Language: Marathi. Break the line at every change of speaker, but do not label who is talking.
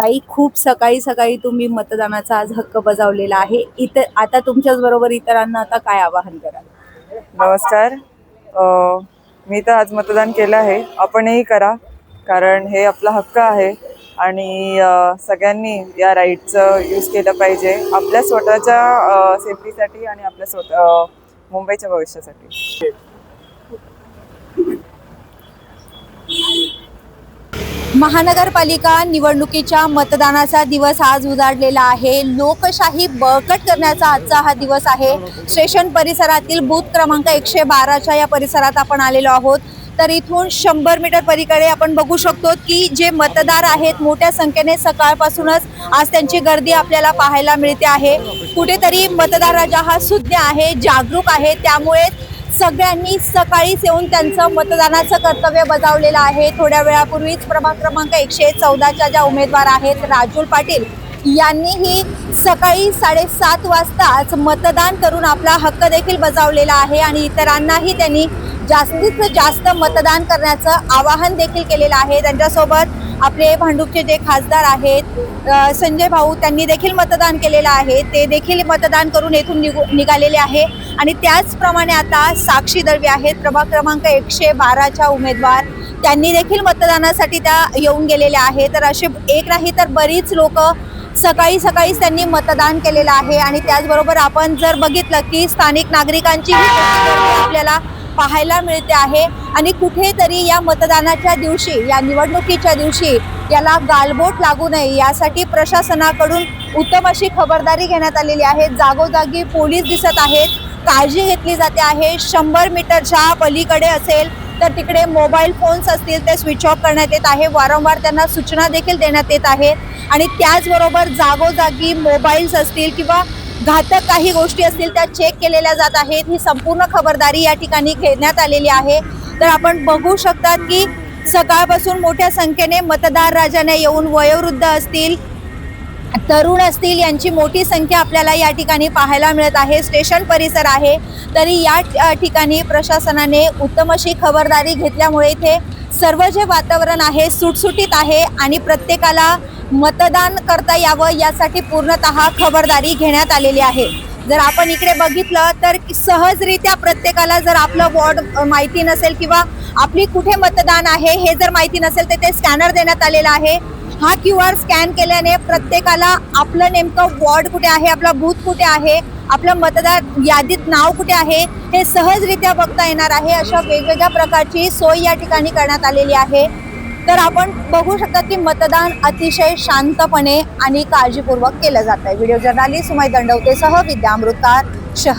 ताई खूप सकाळी सकाळी तुम्ही मतदानाचा आज हक्क बजावलेला आहे. इतर आता तुमच्याच बरोबर इतरांना आता काय आवाहन कराल?
नमस्कार. अ, मी तर आज मतदान केलं आहे. आपणही करा कारण हे आपला हक्क आहे. आणि अ, सगळ्यांनी या राईटचं यूज केलं पाहिजे. आपल्या स्वतःच्या सेफ्टीसाठी आणि आपल्या स्वतः अ, मुंबईच्या भविष्यासाठी.
महानगरपालिका निवडणुकीच्या मतदानाचा दिवस आज उजाडलेला आहे. लोकशाही बळकट करण्याचा आजचा हा दिवस आहे. स्टेशन परिसरातील बूथ क्रमांक एकशे बाराच्या या परिसरात आपण आलेलो आहोत. तर इथून शंभर मीटर पलीकडे आपण बघू शकतो की जे मतदार आहेत मोठ्या संख्येने सकाळपासूनच आज त्यांची गर्दी आपल्याला पाहायला मिळते आहे. कुठेतरी मतदार राजा हा सुज्ञ आहे जागरूक आहे. त्यामुळे सगळ्यांनी सकाळीच येऊन त्यांचं मतदानाचं कर्तव्य बजावलेलं आहे. थोड्या वेळापूर्वीच प्रभाग क्रमांक एकशे चौदाच्या ज्या उमेदवार आहेत राजूल पाटील यांनीही सकाळी साडेसात वाजताच मतदान करून आपला हक्क देखील बजावलेला आहे आणि इतरांनाही त्यांनी जास्तीत जास्त मतदान करण्याचं आवाहन देखील केलेलं आहे. त्यांच्यासोबत आपले भांडूपचे जे खासदार आहेत संजय भाऊ त्यांनी देखील मतदान केलेलं आहे. ते देखील मतदान करून येथून निघू निघालेले आहे. आणि त्याचप्रमाणे आता साक्षी दळवी आहेत. प्रभाग क्रमांक एकशे बाराच्या उमेदवार. त्यांनी देखील मतदानासाठी त्या येऊन गेलेल्या आहे तर असे एक नाही तर बरीच लोक सकाळी सकाळीच त्यांनी मतदान केलेलं आहे. आणि त्याचबरोबर आपण जर बघितलं की स्थानिक नागरिकांची आपल्याला पाहायला मिळते आहे. आणि कुठेतरी या मतदानाच्या दिवशी या निवडणुकीच्या दिवशी याला गालबोट लागू नये. यासाठी प्रशासनाकडून उत्तम अशी खबरदारी घेण्यात आलेली आहे. जागोजागी पोलीस दिसत आहेत. काळजी घेतली जाते आहे. शंभर मीटरच्या पलीकडे असेल तर तिकडे मोबाईल फोन्स असतील ते स्विच ऑफ करण्यात येत आहे. वारंवार त्यांना सूचना देखील देण्यात येत आहेत आणि त्याचबरोबर जागोजागी मोबाईल्स असतील किंवा घातक काही गोष्टी असतील त्या चेक केलेल्या जात आहेत. ही संपूर्ण खबरदारी या ठिकाणी घेण्यात आलेली आहे. तर आपण बघू शकतात की सकाळपासून मोठ्या संख्येने मतदार राजाने येऊन वयोवृद्ध असतील तरुण असतील यांची मोठी संख्या आपल्याला या ठिकाणी पाहायला मिळत आहे. स्टेशन परिसर आहे. तरी या ठिकाणी प्रशासनाने उत्तम अशी खबरदारी घेतल्यामुळे इथे सर्व जे वातावरण आहे सुटसुटीत आहे आणि प्रत्येकाला मतदान करता यावं यासाठी पूर्णतः खबरदारी घेण्यात आलेली आहे. जर आपण इकडे बघितलं तर सहजरित्या प्रत्येकाला जर आपलं वॉर्ड माहिती नसेल किंवा आपली कुठे मतदान आहे हे जर माहिती नसेल तर ते स्कॅनर देण्यात आलेलं आहे. हा क्यू आर स्कॅन केल्याने प्रत्येकाला आपलं नेमकं वॉर्ड कुठे आहे आपला बूथ कुठे आहे आपलं मतदार यादीत नाव कुठे आहे हे सहजरित्या बघता येणार आहे. अशा वेगवेगळ्या प्रकारची सोय या ठिकाणी करण्यात आलेली आहे. तर आपण बघू शकता की मतदान अतिशय शांतपणे आणि काळजीपूर्वक केलं जात आहे व्हिडिओ जर्नालिस्ट सुमय दंडवतेसह विद्या अमृतकार शहर